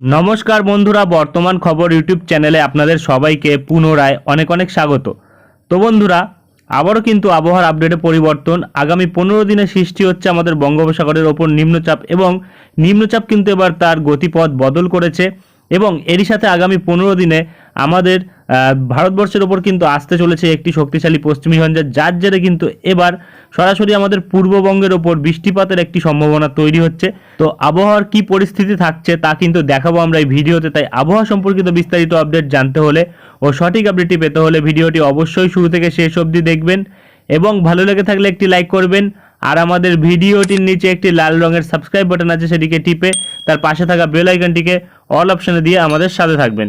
নমস্কার বন্ধুরা, বর্তমান খবর ইউটিউব চ্যানেলে আপনাদের সবাইকে পুনরায় অনেক অনেক স্বাগত। তো বন্ধুরা, আবারও কিন্তু আবহাওয়ার আপডেটে পরিবর্তন। আগামী পনেরো দিনে সৃষ্টি হচ্ছে আমাদের বঙ্গোপসাগরের ওপর নিম্নচাপ এবং নিম্নচাপ কিন্তু এবার তার গতিপথ বদল করেছে এবং এরই সাথে আগামী পনেরো দিনে আমাদের ভারতবর্ষের ওপর কিন্তু আসতে চলেছে একটি শক্তিশালী পশ্চিমী ঝঞ্ঝা যার জেরে কিন্তু এবার সরাসরি আমাদের পূর্ববঙ্গের ওপর বৃষ্টিপাতের একটি সম্ভাবনা তৈরি হচ্ছে। তো আবহাওয়ার কি পরিস্থিতি থাকছে তা কিন্তু দেখাবো আমরা এই ভিডিওতে। তাই আবহাওয়া সম্পর্কিত বিস্তারিত আপডেট জানতে হলে ও সঠিক আপডেটটি পেতে হলে ভিডিওটি অবশ্যই শুরু থেকে শেষ অবধি দেখবেন এবং ভালো লেগে থাকলে একটি লাইক করবেন। আর আমাদের ভিডিওটির নিচে একটি লাল রঙের সাবস্ক্রাইব বাটন আছে সেটিকে টিপে তার পাশে থাকা বেল আইকনটিকে অল অপশনে দিয়ে আমাদের সাথে থাকবেন।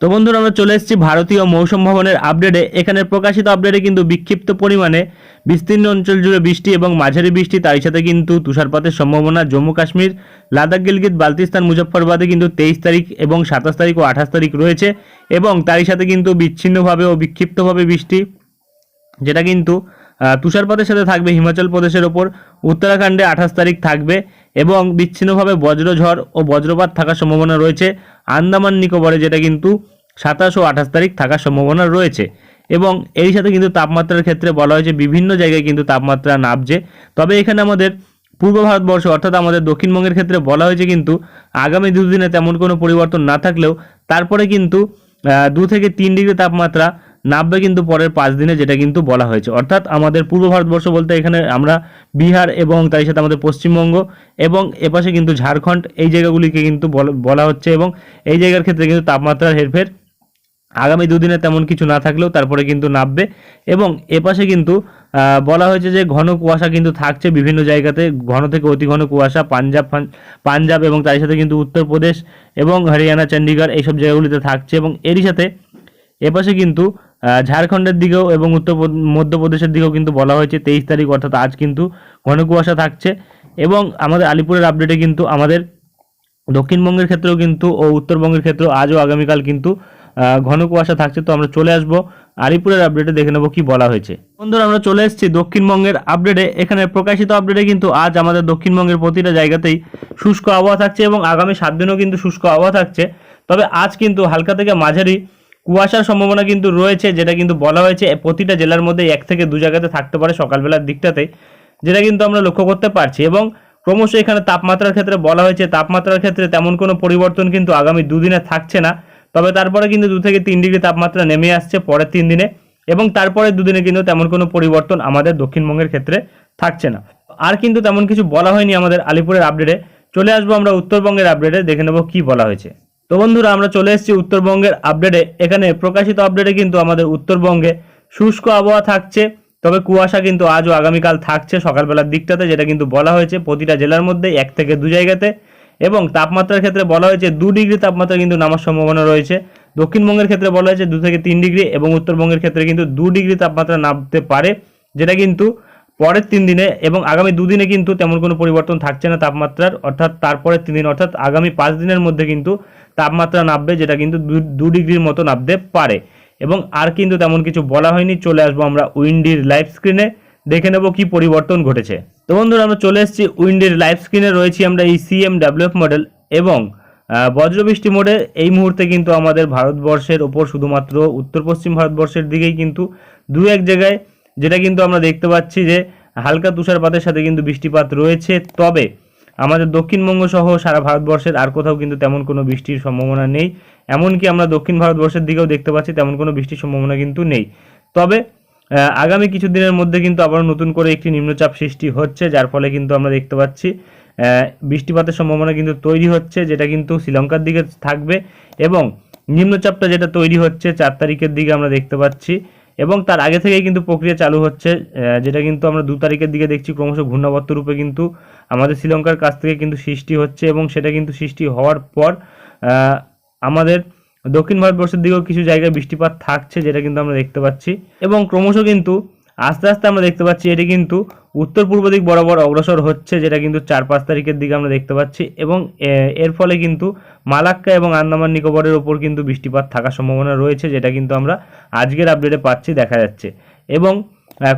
তো বন্ধুরা, আমরা চলে এসেছি ভারতীয় মৌসুম ভবনের আপডেটে। এখানে প্রকাশিত আপডেটে কিন্তু বিক্ষিপ্ত পরিমাণে বিস্তীর্ণ অঞ্চল জুড়ে বৃষ্টি এবং মাঝারি বৃষ্টি, তারই সাথে কিন্তু তুষারপাতের সম্ভাবনা। জম্মু কাশ্মীর, লাদাখ, গিলগিত বালতিস্তান মুজফ্ফরবাদে কিন্তু তেইশ তারিখ এবং সাতাশ তারিখ ও আঠাশ তারিখ রয়েছে এবং তারই সাথে কিন্তু বিচ্ছিন্নভাবে ও বিক্ষিপ্তভাবে বৃষ্টি, যেটা কিন্তু তুষারপাতের সাথে থাকবে হিমাচল প্রদেশের ওপর। উত্তরাখণ্ডে আঠাশ তারিখ থাকবে এবং বিচ্ছিন্নভাবে বজ্রঝড় ও বজ্রপাত থাকার সম্ভাবনা রয়েছে। আন্দামান নিকোবরে যেটা কিন্তু সাতাশ ও আঠাশ তারিখ থাকার সম্ভাবনা রয়েছে। এবং এর সাথে কিন্তু তাপমাত্রার ক্ষেত্রে বলা হয়েছে বিভিন্ন জায়গায় কিন্তু তাপমাত্রা নামছে। তবে এখানে আমাদের পূর্ব ভারতবর্ষ অর্থাৎ আমাদের দক্ষিণবঙ্গের ক্ষেত্রে বলা হয়েছে কিন্তু আগামী দুদিনে তেমন কোনো পরিবর্তন না থাকলেও তারপরে কিন্তু দু থেকে তিন ডিগ্রি তাপমাত্রা নামবে কিন্তু পরের পাঁচ দিনে যেটা কিন্তু বলা হয়েছে। অর্থাৎ আমাদের পূর্ব ভারতবর্ষ বলতে এখানে আমরা বিহার এবং তার সাথে আমাদের পশ্চিমবঙ্গ এবং এপাশে কিন্তু ঝাড়খণ্ড, এই জায়গাগুলিকে কিন্তু বলা- হচ্ছে এবং এই জায়গার ক্ষেত্রে কিন্তু তাপমাত্রার হেরফের আগামী দুদিনে তেমন কিছু না থাকলেও তারপরে কিন্তু নামবে এবং এপাশে কিন্তু বলা হয়েছে যে ঘন কুয়াশা কিন্তু থাকছে বিভিন্ন জায়গাতে, ঘন থেকে অতি ঘন কুয়াশা, পাঞ্জাব পাঞ্জাব এবং তার সাথে কিন্তু উত্তরপ্রদেশ এবং হরিয়ানা চণ্ডীগড় এইসব জায়গাগুলিতে থাকছে এবং এরই সাথে এপাশে কিন্তু ঝাড়খণ্ডের দিকেও এবং উত্তর প্রদ- মধ্যপ্রদেশের দিকেও কিন্তু বলা হয়েছে তেইশ তারিখ, অর্থাৎ আজ কিন্তু ঘন কুয়াশা থাকছে। এবং আমাদের আলিপুরের আপডেটে কিন্তু আমাদের দক্ষিণবঙ্গের ক্ষেত্রেও কিন্তু ও উত্তরবঙ্গের ক্ষেত্রেও আজও আগামীকাল কিন্তু ঘন কুয়াশা থাকছে। তো আমরা চলে আসব আলিপুরের আপডেটে দেখে নেব কি বলা হয়েছে। বন্ধুরা, আমরা চলে এসেছি দক্ষিণবঙ্গের আপডেটে এখানে প্রকাশিত আপডেটে কিন্তু আজ আমাদের দক্ষিণবঙ্গের প্রতিটা জায়গাতেই শুষ্ক আবহাওয়া থাকছে এবং আগামী সাত দিনও কিন্তু শুষ্ক আবহাওয়া থাকছে। তবে আজ কিন্তু হালকা থেকে মাঝারি কুয়াশার সম্ভাবনা কিন্তু রয়েছে, যেটা কিন্তু বলা হয়েছে প্রতিটা জেলার মধ্যে এক থেকে দু জায়গাতে থাকতে পারে সকালবেলার দিকটাতে, যেটা কিন্তু আমরা লক্ষ্য করতে পারছি। এবং ক্রমশ এখানে তাপমাত্রার ক্ষেত্রে বলা হয়েছে, তাপমাত্রার ক্ষেত্রে তেমন কোনো পরিবর্তন কিন্তু আগামী দুদিনে থাকছে না। তবে তারপরে কিন্তু দু থেকে তিন ডিগ্রি তাপমাত্রা নেমে আসছে পরের তিন দিনে, এবং তারপরে দুদিনে কিন্তু তেমন কোনো পরিবর্তন আমাদের দক্ষিণবঙ্গের ক্ষেত্রে থাকছে না। আর কিন্তু তেমন কিছু বলা হয়নি আমাদের আলিপুরের আপডেটে চলে আসব আমরা উত্তরবঙ্গের আপডেটে দেখে নেব কি বলা হয়েছে। তো বন্ধুরা, আমরা চলে এসেছি উত্তরবঙ্গের আপডেটে এখানে প্রকাশিত আপডেটে কিন্তু আমাদের উত্তরবঙ্গে শুষ্ক আবহাওয়া থাকছে, তবে কুয়াশা কিন্তু আজও আগামীকাল থাকছে সকালবেলার দিকটাতে, যেটা কিন্তু বলা হয়েছে প্রতিটা জেলার মধ্যে এক থেকে দু জায়গাতে। এবং তাপমাত্রার ক্ষেত্রে বলা হয়েছে দু ডিগ্রি তাপমাত্রা কিন্তু নামার সম্ভাবনা রয়েছে। দক্ষিণবঙ্গের ক্ষেত্রে বলা হয়েছে দু থেকে তিন ডিগ্রি এবং উত্তরবঙ্গের ক্ষেত্রে কিন্তু দু ডিগ্রি তাপমাত্রা নামতে পারে, যেটা কিন্তু পরের তিন দিনে এবং আগামী দুদিনে কিন্তু তেমন কোনো পরিবর্তন থাকছে না তাপমাত্রার, অর্থাৎ তারপরের তিন দিন, অর্থাৎ আগামী পাঁচ দিনের মধ্যে কিন্তু তাপমাত্রা নামবে যেটা কিন্তু দু- ডিগ্রির মতো নামতে পারে। এবং আর কিন্তু তেমন কিছু বলা হয়নি, চলে আসব আমরা উইন্ডির লাইভ স্ক্রিনে, দেখে নেব কি পরিবর্তন ঘটেছে। তো বন্ধুরা, আমরা চলে এসেছি উইন্ডির লাইভ স্ক্রিনে, রয়েছি আমরা এই সিএম ডাব্লিউএফ মডেল এবং বজ্রবৃষ্টি মোডে। এই মুহূর্তে কিন্তু আমাদের ভারতবর্ষের ওপর শুধুমাত্র উত্তর পশ্চিম ভারতবর্ষের দিকেই কিন্তু দু এক জায়গায় যেটা কিন্তু আমরা দেখতে পাচ্ছি যে হালকা তুষারপাতের সাথে কিন্তু বৃষ্টিপাত রয়েছে। তবে আমাদের দক্ষিণবঙ্গ সহ সারা ভারতবর্ষের আর কোথাও কিন্তু তেমন কোনো বৃষ্টির সম্ভাবনা নেই। এমনকি আমরা দক্ষিণ ভারতবর্ষের দিকেও দেখতে পাচ্ছি তেমন কোনো বৃষ্টির সম্ভাবনা কিন্তু নেই। তবে আগামী কিছু দিনের মধ্যে কিন্তু আবার নতুন করে একটি নিম্নচাপ সৃষ্টি হচ্ছে, যার ফলে কিন্তু আমরা দেখতে পাচ্ছি বৃষ্টিপাতের সম্ভাবনা কিন্তু তৈরি হচ্ছে, যেটা কিন্তু শ্রীলঙ্কার দিকে থাকবে এবং নিম্নচাপটা যেটা তৈরি হচ্ছে, চার তারিখের দিকে আমরা দেখতে পাচ্ছি। এবং তার আগে থেকেই কিন্তু প্রক্রিয়া চালু হচ্ছে যেটা কিন্তু আমরা দু তারিখের দিকে দেখছি ক্রমশ ঘূর্ণাবর্ত রূপে কিন্তু আমাদের শ্রীলঙ্কার কাছ থেকে কিন্তু সৃষ্টি হচ্ছে এবং সেটা কিন্তু সৃষ্টি হওয়ার পর আমাদের দক্ষিণ ভারতবর্ষের দিকেও কিছু জায়গায় বৃষ্টিপাত থাকছে যেটা কিন্তু আমরা দেখতে পাচ্ছি। এবং ক্রমশ কিন্তু আস্তে আস্তে আমরা দেখতে পাচ্ছি এটি কিন্তু উত্তর পূর্ব দিক বরাবর অগ্রসর হচ্ছে, যেটা কিন্তু চার পাঁচ তারিখের দিকে আমরা দেখতে পাচ্ছি এবং এর ফলে কিন্তু মালাক্কা এবং আন্দামান নিকোবরের ওপর কিন্তু বৃষ্টিপাত থাকার সম্ভাবনা রয়েছে, যেটা কিন্তু আমরা আজকের আপডেটে পাচ্ছি, দেখা যাচ্ছে। এবং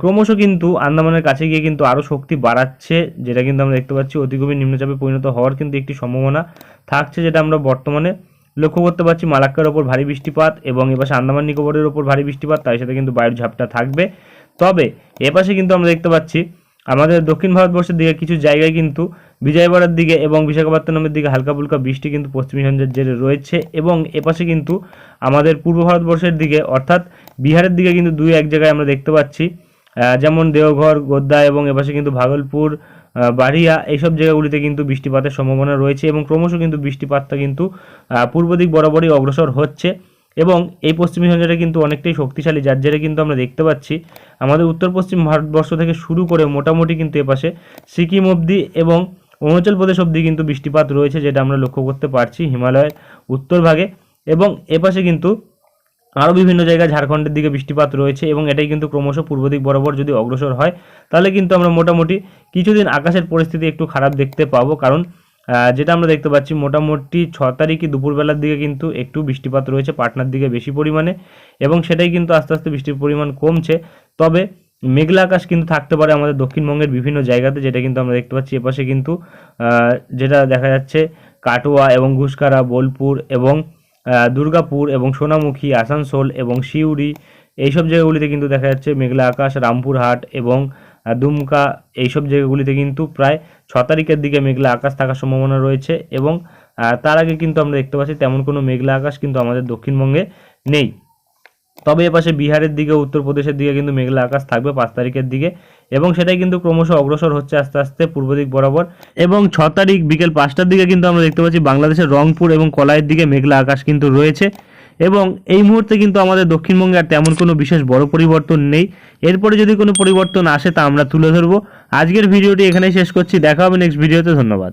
ক্রমশ কিন্তু আন্দামানের কাছে গিয়ে কিন্তু আরও শক্তি বাড়াচ্ছে, যেটা কিন্তু আমরা দেখতে পাচ্ছি অতি গভীর নিম্নচাপে পরিণত হওয়ার কিন্তু একটি সম্ভাবনা থাকছে, যেটা আমরা বর্তমানে লক্ষ্য করতে পারছি। মালাক্কার ওপর ভারী বৃষ্টিপাত এবং এপাশে আন্দামান নিকোবরের ওপর ভারী বৃষ্টিপাত, তার সাথে কিন্তু বায়ুর ঝাপটা থাকবে। তবে এপাশে কিন্তু আমরা দেখতে পাচ্ছি, আমাদের দক্ষিণ ভারতবর্ষের দিকে কিছু জায়গায় কিন্তু বিজয়বাড়ার দিকে এবং বিশাখাপত্তনমের দিকে হালকা ফুলকা বৃষ্টি কিন্তু পশ্চিমী ঝঞ্ঝার জেরে রয়েছে এবং এপাশে কিন্তু আমাদের পূর্ব ভারতবর্ষের দিকে অর্থাৎ বিহারের দিকে কিন্তু দুই এক জায়গায় আমরা দেখতে পাচ্ছি যেমন দেওঘর গোদ্দা এবং এপাশে কিন্তু ভাগলপুর বাড়িয়া এইসব জায়গাগুলিতে কিন্তু বৃষ্টিপাতের সম্ভাবনা রয়েছে এবং ক্রমশ কিন্তু বৃষ্টিপাতটা কিন্তু পূর্ব দিক বরাবরই অগ্রসর হচ্ছে। এবং এই পশ্চিমী ঝঞ্ঝাটা কিন্তু অনেকটাই শক্তিশালী, যার জেরে কিন্তু আমরা দেখতে পাচ্ছি। আমাদের উত্তর পশ্চিম ভারতবর্ষ থেকে শুরু করে মোটামুটি কিন্তু এপাশে সিকিম অবধি এবং অরুণাচল প্রদেশ অবধি কিন্তু বৃষ্টিপাত রয়েছে, যেটা আমরা লক্ষ্য করতে পারছি হিমালয়ের উত্তর ভাগে। এবং এপাশে কিন্তু আরও বিভিন্ন জায়গায় ঝাড়খণ্ডের দিকে বৃষ্টিপাত রয়েছে এবং এটাই কিন্তু ক্রমশ পূর্ব দিক বরাবর যদি অগ্রসর হয়, তাহলে কিন্তু আমরা মোটামুটি কিছুদিন আকাশের পরিস্থিতি একটু খারাপ দেখতে পাবো। কারণ যেটা আমরা দেখতে পাচ্ছি, মোটামুটি ছ তারিখে দুপুরবেলার দিকে কিন্তু একটু বৃষ্টিপাত রয়েছে, পাটনার দিকে বেশি পরিমাণে, এবং সেটাই কিন্তু আস্তে আস্তে বৃষ্টির পরিমাণ কমছে। তবে মেঘলা আকাশ কিন্তু থাকতে পারে আমাদের দক্ষিণবঙ্গের বিভিন্ন জায়গাতে, যেটা কিন্তু আমরা দেখতে পাচ্ছি। এপাশে কিন্তু যেটা দেখা যাচ্ছে, কাটোয়া এবং ঘুসকারা বোলপুর এবং দুর্গাপুর এবং সোনামুখী, আসানসোল এবং সিউড়ি, এইসব জায়গাগুলিতে কিন্তু দেখা যাচ্ছে মেঘলা আকাশ, রামপুরহাট এবং দুমকা এইসব জায়গাগুলিতে কিন্তু প্রায় ছ তারিখের দিকে মেঘলা আকাশ থাকার সম্ভাবনা রয়েছে এবং তার আগে কিন্তু আমরা দেখতে পাচ্ছি তেমন কোনো মেঘলা আকাশ কিন্তু আমাদের দক্ষিণবঙ্গে নেই। তবে এপাশে বিহারের দিকে, উত্তরপ্রদেশের দিকে কিন্তু মেঘলা আকাশ থাকবে পাঁচ তারিখের দিকে এবং সেটাই কিন্তু ক্রমশ অগ্রসর হচ্ছে আস্তে আস্তে পূর্ব দিক বরাবর এবং ছ তারিখ বিকেল পাঁচটার দিকে কিন্তু আমরা দেখতে পাচ্ছি বাংলাদেশের রংপুর এবং কলাইয়ের দিকে মেঘলা আকাশ কিন্তু রয়েছে। এবং এই মুহূর্তে কিন্তু আমাদের দক্ষিণবঙ্গে আর তেমন কোনো বিশেষ বড় পরিবর্তন নেই। এরপরে যদি কোনো পরিবর্তন আসে তা আমরা তুলে ধরবো। আজকের ভিডিওটি এখানেই শেষ করছি। দেখা হবে নেক্সট ভিডিওতে ধন্যবাদ।